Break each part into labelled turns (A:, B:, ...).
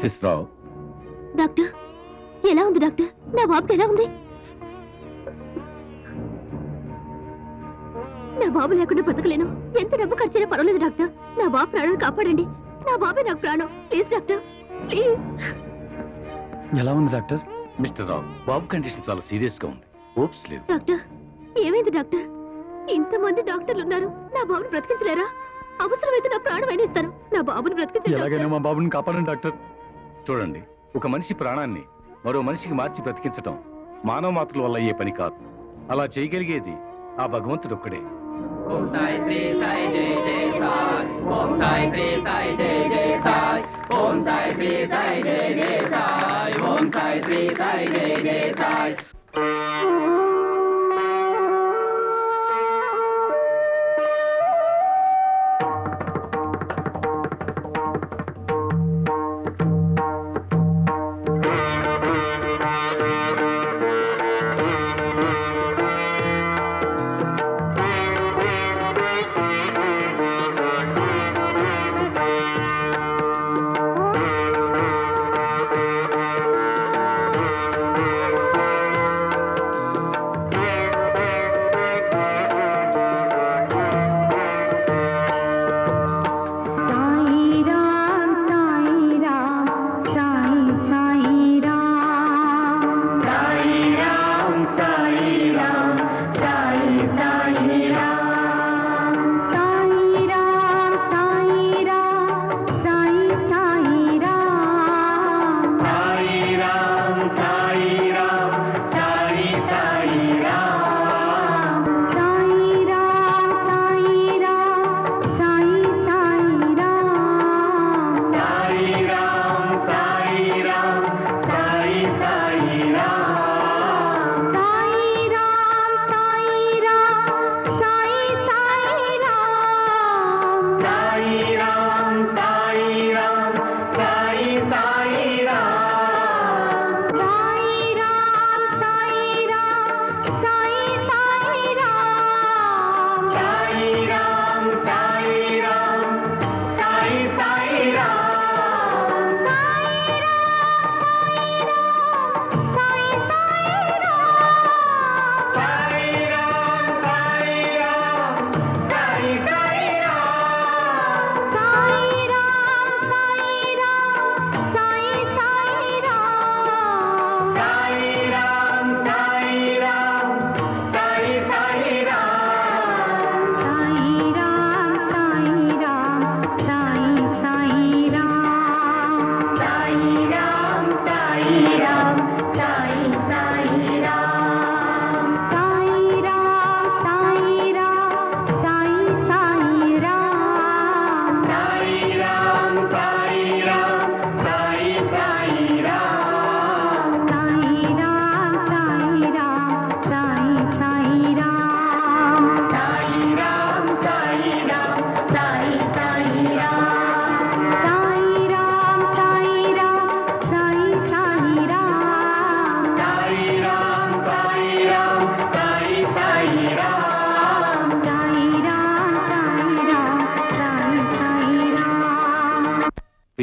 A: Missus రావు
B: doctor ఎలా ఉంది doctor? నా బాబుకి ఎలా ఉంది? నా బాబు లేకుండా బ్రతకలేను. ఎంత డబ్బు ఖర్చైనా పర్వాలేదు డాక్టర్. నా బాబు ప్రాణాలు కాపాడండి. నా బాబే నాకు ప్రాణం. Please doctor. ప్లీజ్.
C: ఎలా ఉంది డాక్టర్?
A: మిస్టర్ రావు బాబు కండిషన్ చాలా సీరియస్గా ఉంది. హోప్స్ లేవు.
B: డాక్టర్ ఏమైంది డాక్టర్? ఇంతమంది డాక్టర్లు ఉన్నారు. నా బాబుని బ్రతికించలేరా? అవసరమైతే నా ప్రాణం ఇస్తాను నా బాబుని డాక్టర్.
C: మా బాబుని కాపాడండి డాక్టర్.
A: చూడండి ఒక మనిషి ప్రాణాన్ని మరో మనిషికి మార్చి బ్రతికించటం మానవ మాతృల వల్ల అయ్యే పని కాదు. అలా చేయగలిగేది ఆ భగవంతుడు ఒక్కడే.
D: ఓం సాయి శ్రీ సాయి జయ జయ సాయి. ఓం సాయి శ్రీ సాయి జయ జయ సాయి. ఓం సాయి శ్రీ సాయి జయ జయ సాయి. ఓం సాయి శ్రీ సాయి సాయి.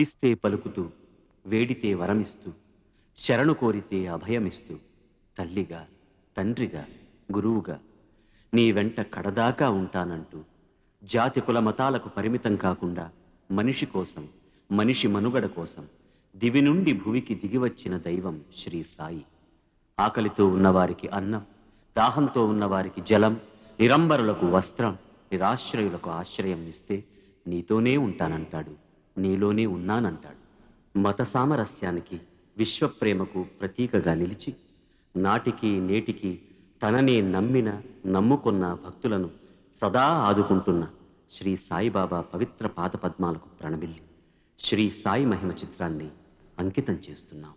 E: పిలిస్తే పలుకుతూ వేడితే వరమిస్తూ శరణు కోరితే అభయమిస్తూ తల్లిగా తండ్రిగా గురువుగా నీ వెంట కడదాకా ఉంటానంటూ జాతి కుల మతాలకు పరిమితం కాకుండా మనిషి కోసం మనిషి మనుగడ కోసం దివి నుండి భువికి దిగివచ్చిన దైవం శ్రీ సాయి. ఆకలితో ఉన్నవారికి అన్నం దాహంతో ఉన్నవారికి జలం నిరంబరులకు వస్త్రం నిరాశ్రయులకు ఆశ్రయం ఇస్తే నీతోనే ఉంటానంటాడు. నీలోనే ఉన్నానంటాడు. మత సామరస్యానికి విశ్వప్రేమకు ప్రతీకగా నిలిచి నాటికి నేటికి తననే నమ్మిన నమ్ముకున్న భక్తులను సదా ఆదుకుంటున్న శ్రీ సాయిబాబా పవిత్ర పాదపద్మాలకు ప్రణమిల్లి. శ్రీ సాయి మహిమ చిత్రాన్ని అంకితం చేస్తున్నాం.